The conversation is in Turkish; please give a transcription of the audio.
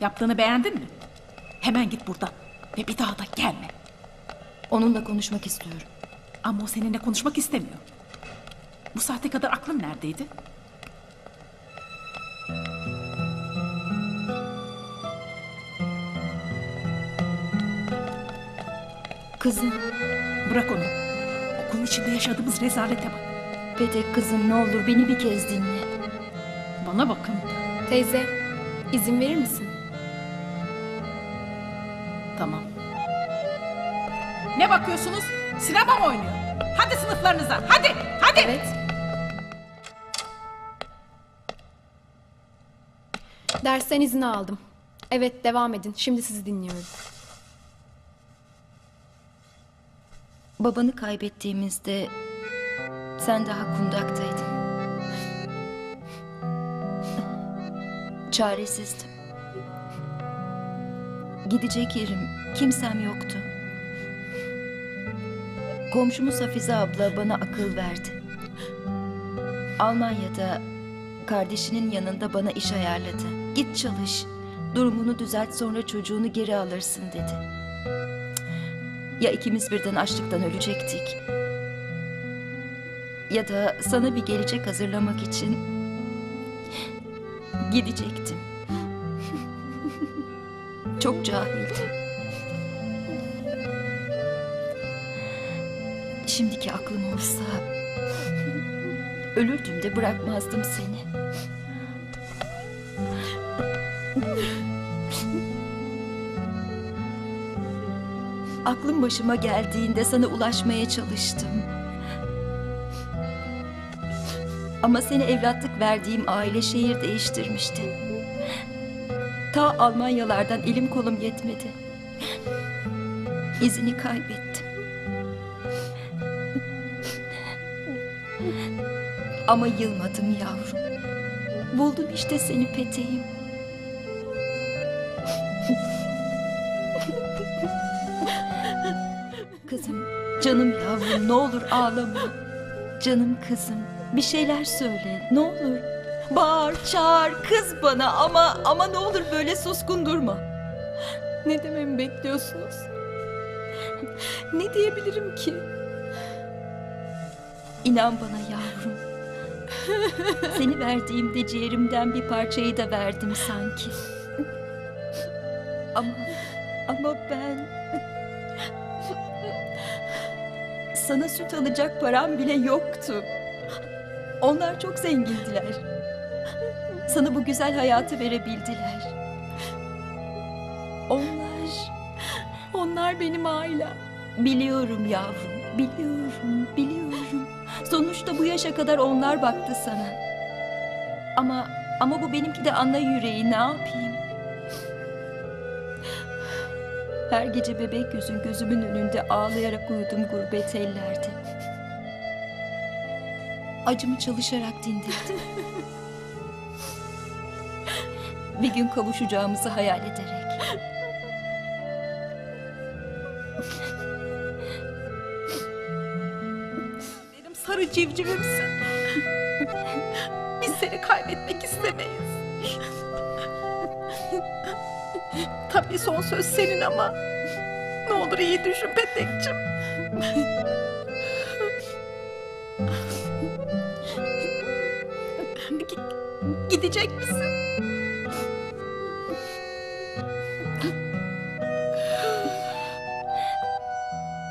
Yaptığını beğendin mi? Hemen git buradan ve bir daha da gelme. Onunla konuşmak istiyorum. Ama o seninle konuşmak istemiyor. Bu saate kadar aklın neredeydi? Kızım, Bırak onu. Okulun içinde yaşadığımız rezalete bak. Petek kızım ne olur beni bir kez dinle. Bana bakın. Teyze, izin verir misin? Tamam. Ne bakıyorsunuz? Sinema mı oynuyor? Hadi sınıflarınıza. Hadi. Hadi. Evet. Dersten izin aldım. Evet, devam edin. Şimdi sizi dinliyorum. Babanı kaybettiğimizde sen daha kundaktaydın. Çaresizdim. Gidecek yerim, kimsem yoktu. Komşumuz Hafize abla bana akıl verdi. Almanya'da kardeşinin yanında bana iş ayarladı. Git çalış, durumunu düzelt sonra çocuğunu geri alırsın dedi. Ya ikimiz birden açlıktan ölecektik. Ya da sana bir gelecek hazırlamak için gidecektim. Çok cahildim. Şimdiki aklım olsa ölürdüm de bırakmazdım seni. Aklım başıma geldiğinde sana ulaşmaya çalıştım. Ama seni evlatlık verdiğim aile şehir değiştirmişti. Ta Almanyalardan elim kolum yetmedi. İzini kaybettim. Ama yılmadım yavrum. Buldum işte seni peteğim. Kızım, canım yavrum ne olur ağlama. Canım kızım, bir şeyler söyle ne olur. Bağır, çağır, kız bana ama ama ne olur böyle suskun durma. Ne dememi bekliyorsunuz? ne diyebilirim ki? İnan bana yavrum. Seni verdiğimde ciğerimden bir parçayı da verdim sanki. Ama ama ben sana süt alacak param bile yoktu. Onlar çok zengindiler. Sana bu güzel hayatı verebildiler. Onlar Onlar benim ailem. Biliyorum yavrum, biliyorum, biliyorum. Sonuçta bu yaşa kadar onlar baktı sana. Ama ama bu benimki de ana yüreği ne yapayım? Her gece bebek yüzün gözümün önünde ağlayarak uyudum gurbet ellerde. Acımı çalışarak dindirdim. Bir gün kavuşacağımızı hayal ederek. Benim sarı civcivimsin. Biz seni kaybetmek istemeyiz. Tabii son söz senin ama. Ne olur iyi düşün Petek'cim. Gi- Gidecek misin?